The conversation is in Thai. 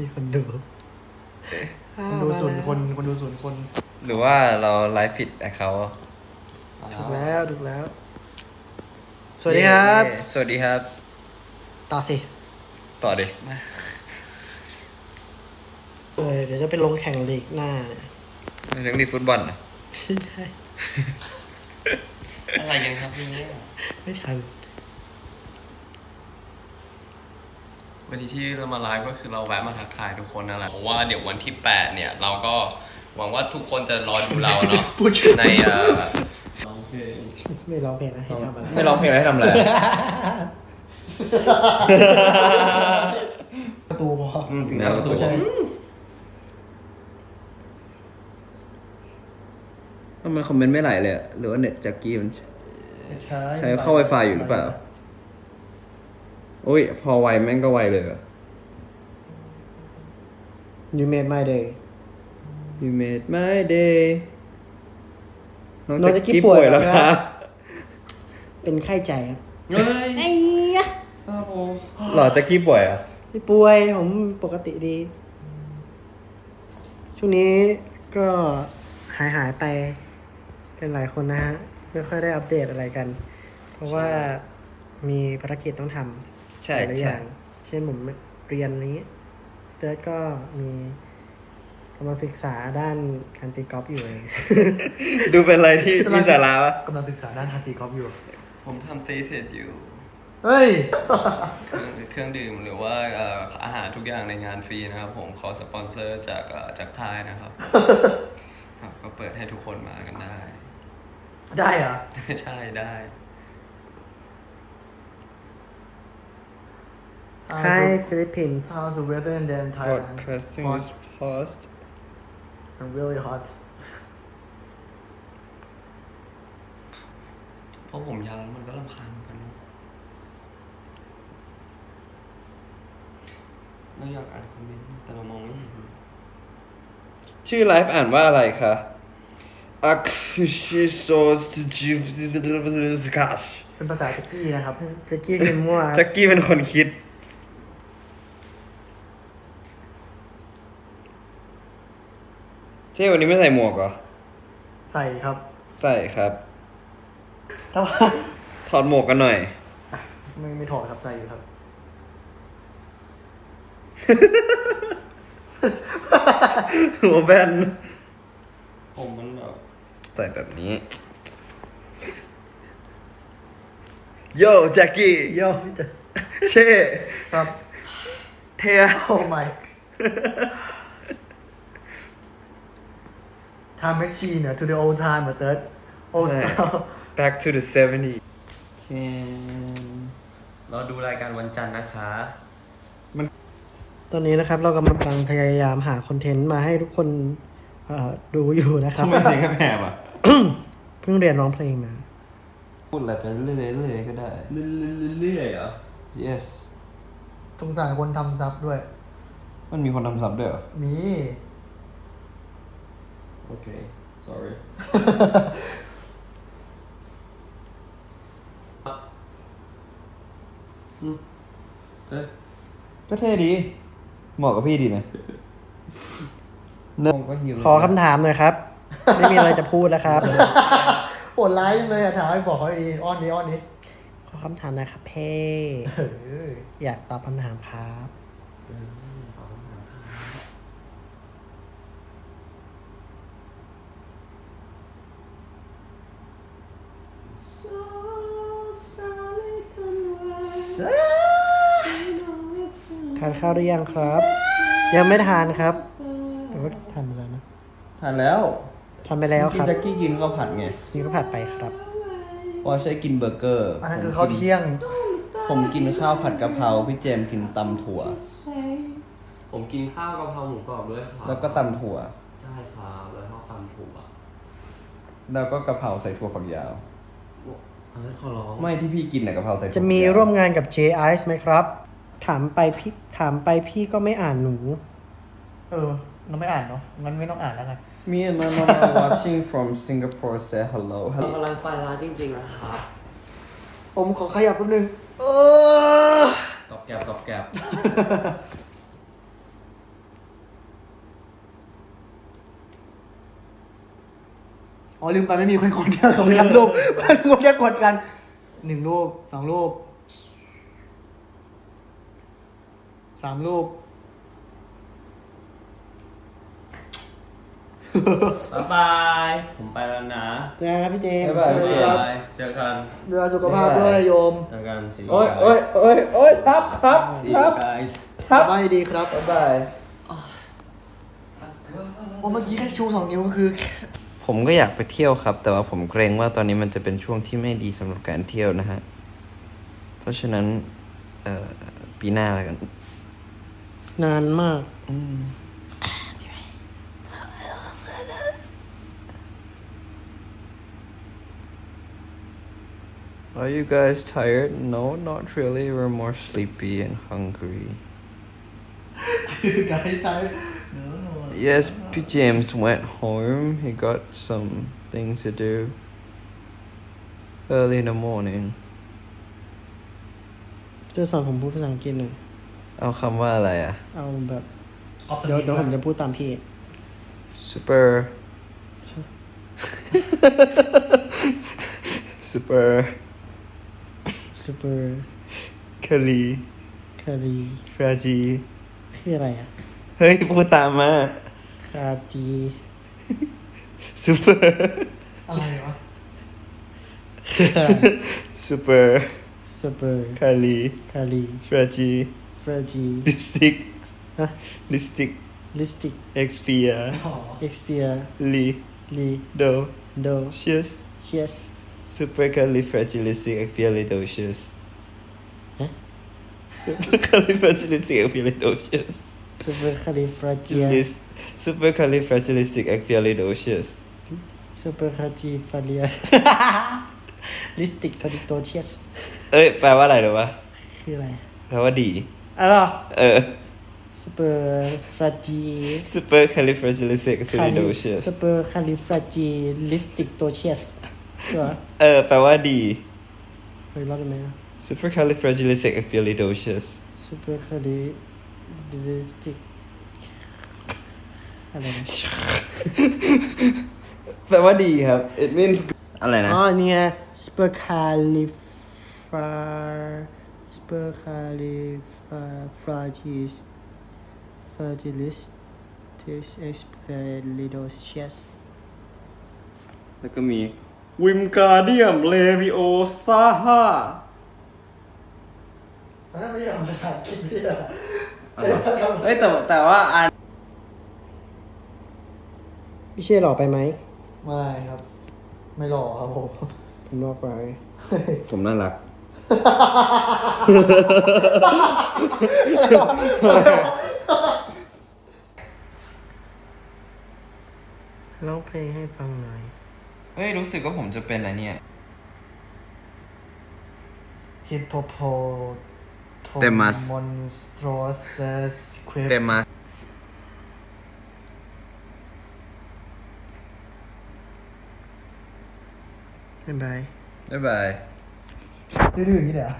มีคนดูคนดูศูนย์คนคนดูศูนย์คนหรือว่าเราไลฟ์ฟิตแอคเขาถูกแล้วถูกแล้ว สวัสดีครับ สวัสดีครับ ต่อสิ ต่อดิเออเดี๋ยวจะไปลงแข่งลีกหน้าเนี่ยเรื่องดีฟุตบอลนะไม่ได้อะไรกันครับพี่เนี่ยไม่ทัน วันนี้ที่เรามาไลฟ์ก็คือเราแวะมาทักทายทุกคนนั่นแหละเพราะว่าเดี๋ยววันที่ 8 เนี่ย เราก็หวังว่าทุกคนจะรอดูเราเนาะพูดชื่อในเอ่อไม่ร้องเพลงนะเห็นทำอะไรไม่ร้องเพลงอะไรให้ทำอะไรประตูพออืมถึงหน้าประตูใช่ทำไมคอมเมนต์ไม่ไหลเลยอะหรือว่าเน็ตจากกี้มันใช้ใช้เข้า Wi-Fi อยู่หรือเปล่า อุ้ย พอไวแม่งก็ไวเลยอะยูเมดไมเดย์ You made my day น้องน้องแจ็แจ็กคกี้กี้ป่ป่ววยยแล้แล้ววคครัรับบเป็นไข้ใจครับเฮ้ยไอ้ยะครับผมหล่อแจ็กกี้ป่วยเหรอะ ไม่ป่วยผมปกติดี ช่วงนี้ก็หายหายไปเป็นหลายคนนะฮะ ไม่ค่อยได้อัปเดตอะไรกัน เพราะว่ามีภารกิจต้องทำ ใช่หลายๆอใช่ย่าง เช่นผมเรียนอะไรนี้เติร์ดก็มีกำลังศึกษาด้านการตีกอล์ฟอยู่เลยดูเป็นอะไรที่มีสาระปะกำลังศึกษาด้านฮาร์ตีกอล์ฟอยู่ ผมทำตีเสร็จอยู่ เฮ้ย เครื่องเครื่องดื่มหรือว่าเอ่ออาหารทุกอย่างในงานฟรีนะครับผมขอสปอนเซอร์จากเอ่อจากค่ายนะครับครับก็เปิดให้ทุกคนมากันได้ ได้เหรอ ใช่ได้ Hi Philippines How's the weather in then God Thailand pressing Hot is paused and really hot เพราะผมยาวแล้วมันก็รำคาญเหมือนกันเนอะเราอยากอ่านคอมเมนต์แต่เรามองไม่เห็นชื่อไลฟ์อ่านว่าอะไรคะ a c u s h i s o s j i v s k a s เป็นภาษาตะกี้นะครับแจ็กกี้พิมพ์มั่ว แจ็กกี้เป็นคนคิด จ้วันนี้ไม่ใส่หมวกเหรอ ใส่ครับ ใส่ครับถ้าว่าถอดหมวกกันหน่อย ไม่ไม่ถอดครับใส่อยู่ครับ หัวแบนผมมันแบบใส่แบบนี้ โยแจ็กกี้โยพี่เต๋อเช่ครับ เทียโอ้ my time machine เนี่ย to the old time เหมือนเติร์ด old ใช่ style back to the 70s เราดูรายการวันจันทร์นะคะ ตอนนี้นะครับเรากำลังพยายามหาคอนเทนต์มาให้ทุกคนเอ่อดูอยู่นะครับทำไมเสียงแหบๆอะ เพิ่งเรียนร้องเพลงมา พูดอะไรไปเรื่อยๆก็ได้ เรื่อยๆเหรอ yes สงสารคนทำซับด้วย มันมีคนทำซับด้วยเหรอ มี โอเค sorry อืมเอ้ยก็เท่ดี เหมาะกับพี่ดีนะเนิ่งก็หิวขอคำถามหน่อยครับ ไม่มีอะไรจะพูดแล้วครับ โหดร้ายจังเลยอะถามให้บอกเขาดีอ้อนดีอ้อนดีขอคำถามหนะครับเพ่เอออยากตอบคำถามครับ ทานข้าวหรือยังครับ ยังไม่ทานครับหรือว่าทานไปแล้วนะทานแล้วทานไปแล้วคกินรับแจ็คกี้กินข้าวผัดไงนี่ก็ผัดไปครับพอใช้กินเบอร์เกอร์อันนั้นคือข้าวเที่ยง ผมกินข้าวผัดกะเพราพี่เจมส์กินตำถั่ว ผมกินข้าวกะเพราหมูกรอบด้วยครับแล้วก็ตำถั่ว ใช่ครับแล้วชอบตำถั่วแล้วก็กะเพราใส่ถั่วฝักยาวเอ้ยขอร้องไม่ที่พี่กินน่ะกะเพราใส่ถั่วจะมีฝักยาวร่วมงานกับ J Ice ไหมครับ ถามไปพี่ถามไปพี่ก็ไม่อ่านหนู เออ เราไม่อ่านเนาะงั้นไม่ต้องอ่านแล้วกัน Me and my mom are watching from Singapore say hello กำลังไฟล้าจริงๆนะครับผมขอขยับแป๊บนึงเออตอบแกบตอบแกบอ๋อลืมไปไม่มีคนคนเดียวสองสามรูกมันงงแค่กดกันหนึ่งรูปสองรูป สามรูป บ๊ายบาย ผมไปแล้วนะ เจอกันครับพี่เจมส์บ๊ายบายบ๊ายบายเจอกัน ดูแลสุขภาพด้วยโยมเจอกันสิโอ้ยโอ้ยโอ้ยโอ้ยครับครับสิครับ guys ครับสบายดีครับบ๊ายบายโอ้เมื่อกี้แค่ชูสองนิ้วก็คือ ผมก็อยากไปเที่ยวครับ แต่ว่าผมเกรงว่าตอนนี้มันจะเป็นช่วงที่ไม่ดีสำหรับการเที่ยวนะฮะ เพราะฉะนั้น เอ่อ ปีหน้าแล้วกัน นานมาก อืม Are you guys tired? No, not really. We're more sleepy and hungry. ไกด์ไทย Yes, P. James went home. He got some things to do early in the morning. จะสอนผมพูดภาษาอังกฤษหน่อย เอาคำว่าอะไรอะ เอาแบบเดี๋ยวเดี๋ยวผมจะพูดตามพี่ super super super cali คารี fragi คืออะไรอะเฮ้ย พูดตามมาคาจี super อะไรวะ super สเปอร์ cali คารี fragi ฟราจี listic ฮะ listic ลิสติก expia อ๋อเอ็กซ์เปีย li ลี do โด shius เชียส supercalifragilisticexpialidocious ฮะ supercalifragilisticexpialidocious สเปอร์คาลิฟราเจีย List supercalifragilisticexpialidocious สเปอร์คาจี ฟาเลียลิสติกฟาริโตเชียสเอ้ยแปลว่าอะไรหรือวะคืออะไรแปลว่าดี อะไรอเออสเปอร์ฟราจี supercalifragilisticexpialidocious สเปอร์คาลิฟราจีลิสติกโตเชียสใช่ปะเออ แปลว่าดี เคยรอดได้ไหมอะ supercalifragilisticexpialidocious สเปอร์คาลิลิสติกอะไรนะแปลว่าดีครับ it means good อะไรนะ อ๋อเนี่ยสเปอร์คาลิฟาสเปอร์คาลิฟาฟราจิสฟราจิลิสติสเอ็กซ์เพลิโดเชียสแล้วก็มีวิมการเดียมเลวิโอซาฮาอันนั้นไม่ใช่ภาษาอังกฤษพี่อะเฮ้ยแต่แต่ว่าอันพี่เช่หล่อไปไหม ไม่ครับ ไม่หล่อครับผมผมหล่อไป ผมน่ารัก ร้องเพลงให้ฟังหน่อยเฮ้ย รู้สึกว่าผมจะเป็นอะไรเนี่ย ฮิปโปโป Temas มอนสโตรสควิปเต็มมาบ๊ายบาย บ๊ายบาย 六六你俩